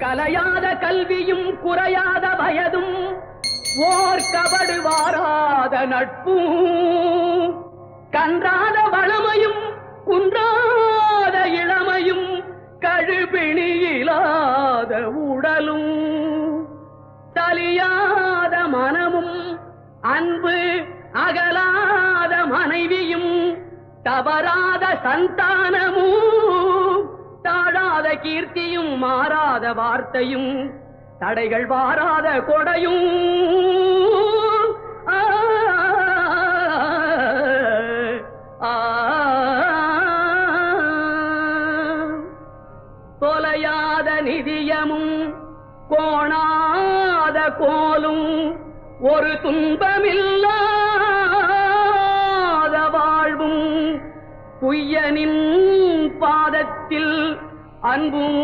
கலையாத கல்வியும் குறையாத வயதும் ஓர் கபடு வாராத நட்பும். கன்றாத வளமையும் குன்றாத இளமையும் கழுபிணியிலாத உடலும். தலியாத மனமும் அன்பு அகலாத மனைவியும் தவறாத சந்தானமும் கீர்த்தியும் மாறாத வார்த்தையும் தடைகள் வாராத கொடையும் தொலையாத நிதியமும் கோணாத கோலும் ஒரு துன்பமில்லாத வாழ்வும் குய்யனின் பாதத்தில் அன்பும்